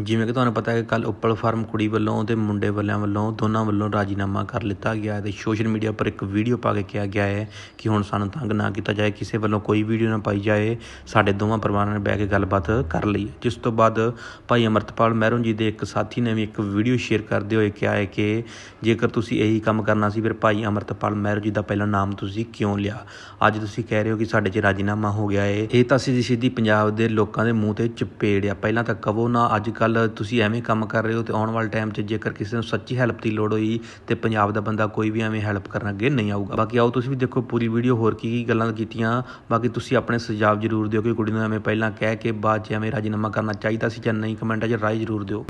ਜਿਵੇਂ ਕਿ ਤੁਹਾਨੂੰ ਪਤਾ ਹੈ ਕਿ ਕੱਲ੍ਹ ਉੱਪਲ ਫਾਰਮ ਕੁੜੀ ਵੱਲੋਂ ਅਤੇ ਮੁੰਡੇ ਵਾਲਿਆਂ ਵੱਲੋਂ ਦੋਨਾਂ ਵੱਲੋਂ ਰਾਜੀਨਾਮਾ ਕਰ ਲਿੱਤਾ ਗਿਆ ਅਤੇ ਸੋਸ਼ਲ ਮੀਡੀਆ ਪਰ ਇੱਕ ਵੀਡੀਓ ਪਾ ਕੇ ਕਿਹਾ ਗਿਆ ਹੈ ਕਿ ਹੁਣ ਸਾਨੂੰ ਤੰਗ ਨਾ ਕੀਤਾ ਜਾਏ, ਕਿਸੇ ਵੱਲੋਂ ਕੋਈ ਵੀਡੀਓ ਨਾ ਪਾਈ ਜਾਏ, ਸਾਡੇ ਦੋਵਾਂ ਪਰਿਵਾਰਾਂ ਨੇ ਬਹਿ ਕੇ ਗੱਲਬਾਤ ਕਰ ਲਈ ਜਿਸ ਤੋਂ ਬਾਅਦ ਭਾਈ ਅਮਰਤਪਾਲ ਮਹਿਰੋਂ ਜੀ ਦੇ ਇੱਕ ਸਾਥੀ ਨੇ ਵੀ ਇੱਕ ਵੀਡੀਓ ਸ਼ੇਅਰ ਕਰਦੇ ਹੋਏ ਕਿਹਾ ਹੈ ਕਿ ਜੇਕਰ ਤੁਸੀਂ ਇਹੀ ਕੰਮ ਕਰਨਾ ਸੀ, ਫਿਰ ਭਾਈ ਅਮਰਤਪਾਲ ਮਹਿਰੋਂ ਜੀ ਦਾ ਪਹਿਲਾ ਨਾਮ ਤੁਸੀਂ ਕਿਉਂ ਲਿਆ? ਅੱਜ ਤੁਸੀਂ ਕਹਿ ਰਹੇ ਹੋ ਕਿ ਸਾਡੇ 'ਚ ਰਾਜੀਨਾਮਾ ਹੋ ਗਿਆ ਹੈ ਇਹ ਤਾਂ ਸਿੱਧੀ ਸਿੱਧੀ ਪੰਜਾਬ ਦੇ ਲੋਕਾਂ ਦੇ ਮੂੰਹ ਤੇ ਚਪੇੜ ਆ। ਪਹਿਲਾਂ ਤਾਂ ਕਵੋ ਨਾ, ਅੱਜ ਕੱਲ ਤੁਸੀਂ ਐਵੇਂ ਕੰਮ ਕਰ ਰਹੇ ਹੋ ਤੇ ਆਉਣ ਵਾਲੇ ਟਾਈਮ 'ਚ ਜੇਕਰ ਕਿਸੇ ਨੂੰ ਸੱਚੀ ਹੈਲਪ ਦੀ ਲੋੜ ਹੋਈ ਤੇ ਪੰਜਾਬ ਦਾ ਬੰਦਾ ਕੋਈ ਵੀ ਐਵੇਂ ਹੈਲਪ ਕਰਨ ਅੱਗੇ ਨਹੀਂ ਆਊਗਾ। ਬਾਕੀ ਆਓ ਤੁਸੀਂ ਵੀ ਦੇਖੋ ਪੂਰੀ ਵੀਡੀਓ ਹੋਰ ਕੀ ਕੀ ਗੱਲਾਂ ਕੀਤੀਆਂ। ਬਾਕੀ ਤੁਸੀਂ ਆਪਣੇ ਸੁਝਾਅ ਜ਼ਰੂਰ ਦਿਓ ਕਿ ਕੁੜੀ ਨੂੰ ਐਵੇਂ ਪਹਿਲਾਂ ਕਹਿ ਕੇ ਬਾਅਦ 'ਚ ਐਵੇਂ ਰਾਜੀਨਾਮਾ ਕਰਨਾ ਚਾਹੀਦਾ ਸੀ ਜਾਂ ਨਹੀਂ। ਕਮੈਂਟਾਂ 'ਚ ਰਾਏ ਜ਼ਰੂਰ ਦਿਓ।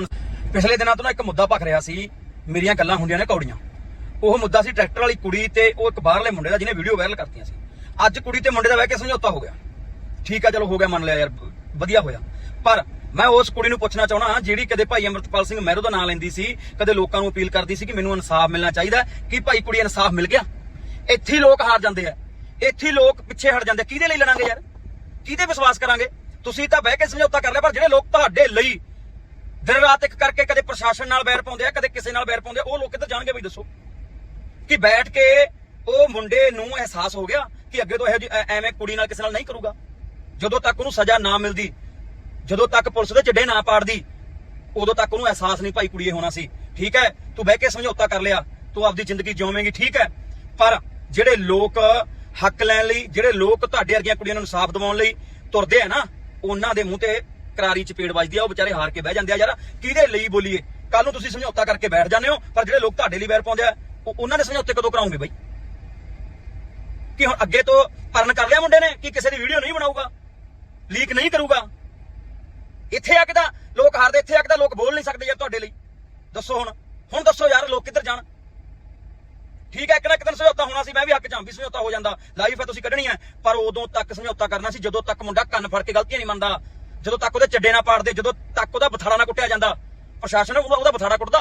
ਪਿਛਲੇ ਦਿਨਾਂ ਤੋਂ ਨਾ ਇੱਕ ਮੁੱਦਾ ਭਖ ਰਿਹਾ ਸੀ। ਮੇਰੀਆਂ ਗੱਲਾਂ ਹੁੰਦੀਆਂ ਨੇ ਕੌੜੀਆਂ। ਉਹ ਮੁੱਦਾ ਸੀ ਟਰੈਕਟਰ ਵਾਲੀ ਕੁੜੀ ਤੇ ਉਹ ਇੱਕ ਬਾਹਰਲੇ ਮੁੰਡੇ ਦਾ ਜਿਹਨੇ ਵੀਡੀਓ ਵਾਇਰਲ ਕਰਤੀਆਂ ਸੀ। ਅੱਜ ਕੁੜੀ ਤੇ ਮੁੰਡੇ ਦਾ ਬਹਿ ਕੇ ਸਮਝੌਤਾ ਹੋ ਗਿਆ। ਠੀਕ ਆ, ਚਲੋ ਹੋ ਗਿਆ ਮੰਨ ਲਿਆ ਯਾਰ, ਵਧੀਆ ਹੋਇਆ। ਪਰ ਮੈਂ ਉਸ ਕੁੜੀ ਨੂੰ ਪੁੱਛਣਾ ਚਾਹਣਾ ਜਿਹੜੀ ਕਦੇ ਭਾਈ ਅਮਰਤਪਾਲ ਸਿੰਘ ਮਹਿਰੋ ਦਾ ਨਾਂ ਲੈਂਦੀ ਸੀ, ਕਦੇ ਲੋਕਾਂ ਨੂੰ ਅਪੀਲ ਕਰਦੀ ਸੀ ਕਿ ਮੈਨੂੰ ਇਨਸਾਫ ਮਿਲਣਾ ਚਾਹੀਦਾ, ਕਿ ਭਾਈ ਕੁੜੀ ਇਨਸਾਫ ਮਿਲ ਗਿਆ? ਇੱਥੇ ਲੋਕ ਹਾਰ ਜਾਂਦੇ ਆ। ਇੱਥੇ ਲੋਕ ਪਿੱਛੇ ਹਟ ਜਾਂਦੇ ਕਿਹਦੇ ਲਈ ਲੜਾਂਗੇ ਯਾਰ? ਕਿਹਦੇ ਵਿਸ਼ਵਾਸ ਕਰਾਂਗੇ? ਤੁਸੀਂ ਤਾਂ ਬਹਿ ਕੇ ਸਮਝੌਤਾ ਕਰ ਲਿਆ, ਪਰ ਜਿਹੜੇ ਲੋਕ ਤੁਹਾਡੇ ਲਈ ਦਿਨ ਰਾਤ ਇੱਕ ਕਰਕੇ ਕਦੇ ਪ੍ਰਸ਼ਾਸਨ ਨਾਲ ਬੈਰ ਪਾਉਂਦੇ ਆ, ਕਦੇ ਕਿਸੇ ਨਾਲ ਬੈਰ ਪਾਉਂਦੇ ਆ, ਉਹ ਲੋਕ ਕਿੱਧਰ ਜਾਣਗੇ ਬਈ ਦੱਸੋ? ਕਿ ਬੈਠ ਕੇ ਉਹ ਮੁੰਡੇ ਨੂੰ ਅਹਿਸਾਸ ਹੋ ਗਿਆ ਕਿ ਅੱਗੇ ਤੋਂ ਇਹੋ ਜਿਹੀ ਐਵੇਂ ਕੁੜੀ ਨਾਲ ਕਿਸੇ ਨਾਲ ਨਹੀਂ ਕਰੂਗਾ? ਜਦੋਂ ਤੱਕ ਉਹਨੂੰ ਸਜ਼ਾ ਨਾ ਮਿਲਦੀ ਜਦੋਂ ਤੱਕ ਪੁਲਿਸ ਦੇ ਚੱਡੇ ਨਾ ਪਾੜਦੀ, ਉਦੋਂ ਤੱਕ ਉਹਨੂੰ ਅਹਿਸਾਸ ਨਹੀਂ ਭਾਈ ਕੁੜੀਏ ਹੋਣਾ ਸੀ। ਠੀਕ ਹੈ? ਤੂੰ ਬਹਿ ਕੇ ਸਮਝੌਤਾ ਕਰ ਲਿਆ। ਤੂੰ ਆਪਦੀ ਜ਼ਿੰਦਗੀ ਜਿਉਵੇਂਗੀ, ਠੀਕ ਹੈ? ਪਰ ਜਿਹੜੇ ਲੋਕ ਹੱਕ ਲੈਣ ਲਈ, ਜਿਹੜੇ ਲੋਕ ਤੁਹਾਡੇ ਵਰਗੀਆਂ ਕੁੜੀਆਂ ਨੂੰ ਇਨਸਾਫ ਦਿਵਾਉਣ ਲਈ ਤੁਰਦੇ ਆ ਨਾ, ਉਹਨਾਂ ਦੇ ਮੂੰਹ ਤੇ ਕਰਾਰੀ ਚਪੇੜ ਵੱਜਦੀ ਆ, ਉਹ ਵਿਚਾਰੇ ਹਾਰ ਕੇ ਬਹਿ ਜਾਂਦੇ ਆ। ਯਾਰ, ਕਿਹਦੇ ਲਈ ਬੋਲੀਏ? ਕੱਲ ਨੂੰ ਤੁਸੀਂ ਸਮਝੌਤਾ ਕਰਕੇ ਬੈਠ ਜਾਂਦੇ ਹੋ, ਪਰ ਜਿਹੜੇ ਲੋਕ ਤੁਹਾਡੇ ਲਈ ਵੈਰ ਪਾਉਂਦੇ ਆ, ਉਹ- ਉਹਨਾਂ ਨੇ ਸਮਝੌਤੇ ਕਦੋਂ ਕਰਾਉਂਗੇ ਬਈ? ਕਿ ਹੁਣ ਅੱਗੇ ਤੋਂ ਪਰਨ ਕਰ ਲਿਆ ਮੁੰਡੇ ਨੇ, ਕਿ ਕਿਸੇ ਦੀ ਵੀਡੀਓ ਨਹੀਂ ਬਣਾਊਗਾ? ਲੀਕ ਨਹੀਂ ਕਰੂਗਾ? ਇੱਥੇ ਆ ਕੇ ਤਾਂ ਲੋਕ ਹਾਰਦੇ, ਇੱਥੇ ਆ ਕੇ ਤਾਂ ਲੋਕ ਬੋਲ ਨਹੀਂ ਸਕਦੇ ਯਾਰ ਤੁਹਾਡੇ ਲਈ। ਦੱਸੋ ਹੁਣ ਹੁਣ ਦੱਸੋ ਯਾਰ ਲੋਕ ਕਿੱਧਰ ਜਾਣ? ਠੀਕ ਹੈ, ਇੱਕ ਨਾ ਇੱਕ ਦਿਨ ਸਮਝੌਤਾ ਹੋਣਾ ਸੀ, ਮੈਂ ਵੀ ਹੱਕ ਚ ਆਂ ਵੀ ਸਮਝੌਤਾ ਹੋ ਜਾਂਦਾ। ਲਾਈਫ ਹੈ, ਤੁਸੀਂ ਕੱਢਣੀ ਹੈ। ਪਰ ਉਦੋਂ ਤੱਕ ਸਮਝੌਤਾ ਕਰਨਾ ਸੀ, ਜਦੋਂ ਤੱਕ ਮੁੰਡਾ ਕੰਨ ਫੜ ਕੇ ਗਲਤੀਆਂ ਨਹੀਂ ਮੰਨਦਾ। ਜਦੋਂ ਤੱਕ ਉਹਦੇ ਚੱਡੇ ਨਾ ਪਾੜਦੇ, ਜਦੋਂ ਤੱਕ ਉਹਦਾ ਬਥਾੜਾ ਨਾ ਕੁੱਟਿਆ ਜਾਂਦਾ। ਪ੍ਰਸ਼ਾਸਨ ਉਹਦਾ ਬਥਾੜਾ ਕੁੱਟਦਾ।